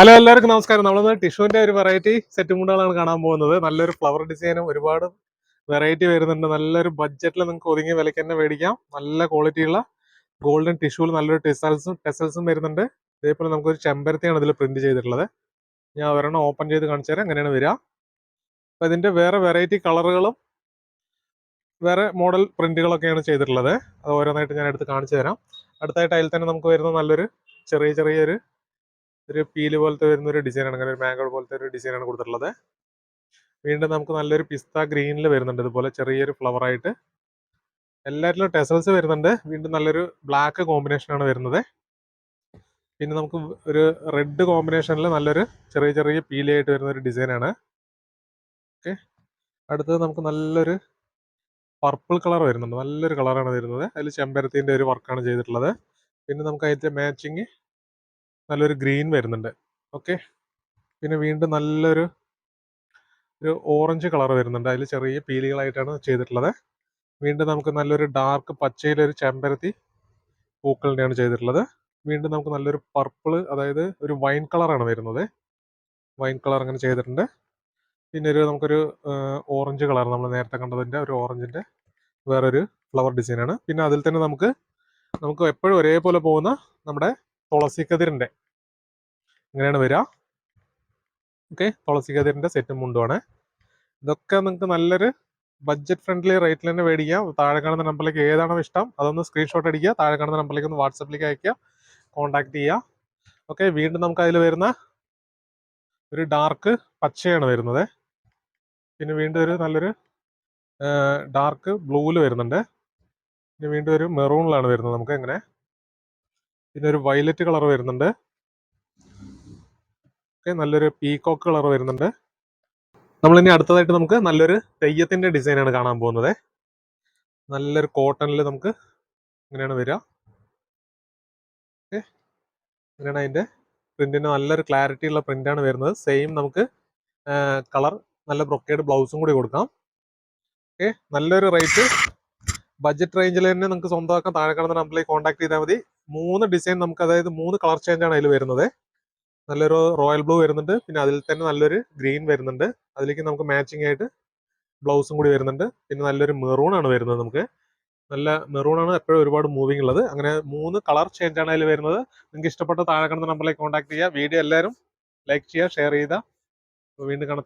Hello എല്ലാവർക്കും നമസ്കാരം. നമ്മൾ ടിഷ്യൂവിന്റെ ഒരു വെറൈറ്റി സെറ്റ് മുണ്ടുകളാണ് കാണാൻ പോകുന്നത്. നല്ലൊരു ഫ്ലവർ ഡിസൈനും ഒരുപാട് വെറൈറ്റി വരുന്നുണ്ട്. നല്ലൊരു ബഡ്ജറ്റിൽ നിങ്ങൾക്ക് ഒതുങ്ങിയ വിലയ്ക്ക് തന്നെ മേടിക്കാം. നല്ല ക്വാളിറ്റിയുള്ള ഗോൾഡൻ ടിഷ്യൂവിൽ നല്ലൊരു ടെസൽസും ടെസൽസും വരുന്നുണ്ട്. ഇതേപോലെ നമുക്കൊരു ചെമ്പരത്തിയാണ് ഇതിൽ പ്രിന്റ് ചെയ്തിട്ടുള്ളത്. ഞാൻ ഒരെണ്ണം ഓപ്പൺ ചെയ്ത് കാണിച്ചു തരാം. അങ്ങനെയാണ് വരിക? അപ്പൊ ഇതിന്റെ വേറെ വെറൈറ്റി കളറുകളും വേറെ മോഡൽ പ്രിന്റുകളൊക്കെയാണ് ചെയ്തിട്ടുള്ളത്. അത് ഓരോന്നായിട്ട് ഞാൻ എടുത്ത് കാണിച്ചു തരാം. അടുത്തായിട്ട് അതിൽ തന്നെ നമുക്ക് വരുന്ന നല്ലൊരു ചെറിയ ചെറിയൊരു ഒരു പീൽ പോലത്തെ വരുന്ന ഒരു ഡിസൈനാണ് അങ്ങനെ ഒരു മാംഗോ പോലത്തെ ഒരു ഡിസൈനാണ് കൊടുത്തിട്ടുള്ളത്. വീണ്ടും നമുക്ക് നല്ലൊരു പിസ്ത ഗ്രീനിൽ വരുന്നുണ്ട് ഇതുപോലെ ചെറിയൊരു ഫ്ലവർ ആയിട്ട്. എല്ലാറ്റിലും ടെസൽസ് വരുന്നുണ്ട്. വീണ്ടും നല്ലൊരു ബ്ലാക്ക് കോമ്പിനേഷനാണ് വരുന്നത്. പിന്നെ നമുക്ക് ഒരു റെഡ് കോമ്പിനേഷനിൽ നല്ലൊരു ചെറിയ ചെറിയ പീലായിട്ട് വരുന്ന ഒരു ഡിസൈനാണ് ഓക്കെ അടുത്തത് നമുക്ക് നല്ലൊരു പർപ്പിൾ കളർ വരുന്നുണ്ട്. നല്ലൊരു കളറാണ് വരുന്നത്. അതിൽ ചെമ്പരത്തിന്റെ ഒരു വർക്കാണ് ചെയ്തിട്ടുള്ളത്. പിന്നെ നമുക്ക് അതിന്റെ മാച്ചിങ് നല്ലൊരു ഗ്രീൻ വരുന്നുണ്ട്. ഓക്കെ. പിന്നെ വീണ്ടും നല്ലൊരു ഒരു ഓറഞ്ച് കളർ വരുന്നുണ്ട്. അതിൽ ചെറിയ പീലികളായിട്ടാണ് ചെയ്തിട്ടുള്ളത്. വീണ്ടും നമുക്ക് നല്ലൊരു ഡാർക്ക് പച്ചയിലൊരു ചെമ്പരത്തി പൂക്കളിന്റെയാണ് ചെയ്തിട്ടുള്ളത്. വീണ്ടും നമുക്ക് നല്ലൊരു പർപ്പിൾ അതായത് ഒരു വൈൻ കളറാണ് വരുന്നത്. വൈൻ കളർ അങ്ങനെ ചെയ്തിട്ടുണ്ട്. പിന്നെ ഒരു നമുക്കൊരു ഓറഞ്ച് കളർ നമ്മൾ നേരത്തെ കണ്ടതിന്റെ ഒരു ഓറഞ്ചിന്റെ വേറൊരു ഫ്ലവർ ഡിസൈനാണ്. പിന്നെ അതിൽ തന്നെ നമുക്ക് നമുക്ക് എപ്പോഴും ഒരേപോലെ പോകുന്ന നമ്മുടെ തുളസി കതിരിന്റെ ഇങ്ങനെയാണ് വരിക. ഓക്കെ തുളസി കതിരിന്റെ സെറ്റും മുണ്ടുമാണ്. ഇതൊക്കെ നിങ്ങൾക്ക് നല്ലൊരു ബഡ്ജറ്റ് ഫ്രണ്ട്ലി റേറ്റിൽ തന്നെ മേടിക്കാം താഴെ കാണുന്ന നമ്പറിലേക്ക് ഏതാണോ ഇഷ്ടം അതൊന്ന് സ്ക്രീൻഷോട്ട് അടിക്കുക. താഴെ കാണുന്ന നമ്പറിലേക്ക് ഒന്ന് വാട്സപ്പിലേക്ക് അയക്കുക. കോൺടാക്ട് ചെയ്യുക. ഓക്കെ വീണ്ടും നമുക്ക് അതിൽ വരുന്ന ഒരു ഡാർക്ക് പച്ചയാണ് വരുന്നത്. പിന്നെ വീണ്ടും ഒരു നല്ലൊരു ഡാർക്ക് ബ്ലൂവിൽ വരുന്നുണ്ട്. പിന്നെ വീണ്ടും ഒരു മെറൂണിലാണ് വരുന്നത് നമുക്ക് എങ്ങനെ പിന്നെ ഒരു വയലറ്റ് കളർ വരുന്നുണ്ട്. ഓക്കെ നല്ലൊരു പീകോക്ക് കളർ വരുന്നുണ്ട്. നമ്മൾ ഇനി അടുത്തതായിട്ട് നമുക്ക് നല്ലൊരു തെയ്യത്തിന്റെ ഡിസൈനാണ് കാണാൻ പോകുന്നത്. നല്ലൊരു കോട്ടണിൽ നമുക്ക് ഇങ്ങനെയാണ് വരിക. ഓക്കെ. ഇങ്ങനെയാണ് അതിന്റെ പ്രിന്റിന് നല്ലൊരു ക്ലാരിറ്റി ഉള്ള പ്രിന്റാണ് വരുന്നത്. സെയിം നമുക്ക് കളർ നല്ല ബ്രൊക്കേഡ് ബ്ലൗസും കൂടി കൊടുക്കാം. ഓക്കെ. നല്ലൊരു റേറ്റ് ബഡ്ജറ്റ് റേഞ്ചിൽ തന്നെ നമുക്ക് സ്വന്തമാക്കാൻ താഴെ കാണുന്ന നമ്പറിലേക്ക് കോൺടാക്ട് ചെയ്താൽ മതി. മൂന്ന് ഡിസൈൻ നമുക്ക് അതായത് മൂന്ന് കളർ ചേഞ്ച് ആണ് അതിൽ വരുന്നത്. നല്ലൊരു റോയൽ ബ്ലൂ വരുന്നുണ്ട്. പിന്നെ അതിൽ തന്നെ നല്ലൊരു ഗ്രീൻ വരുന്നുണ്ട്. അതിലേക്ക് നമുക്ക് മാച്ചിങ് ആയിട്ട് ബ്ലൗസും കൂടി വരുന്നുണ്ട്. പിന്നെ നല്ലൊരു മെറൂൺ ആണ് വരുന്നത് നമുക്ക്. നല്ല മെറൂൺ ആണ് എപ്പോഴും ഒരുപാട് മൂവിങ് ഉള്ളത്. അങ്ങനെ മൂന്ന് കളർ ചേഞ്ച് ആണ് അതിൽ വരുന്നത്. നിങ്ങൾക്ക് ഇഷ്ടപ്പെട്ട താഴെ കാണുന്ന നമ്പറിലേക്ക് കോൺടാക്ട് ചെയ്യുക വീഡിയോ എല്ലാവരും ലൈക്ക് ചെയ്യുക ഷെയർ ചെയ്യുക. വീണ്ടും കാണാം.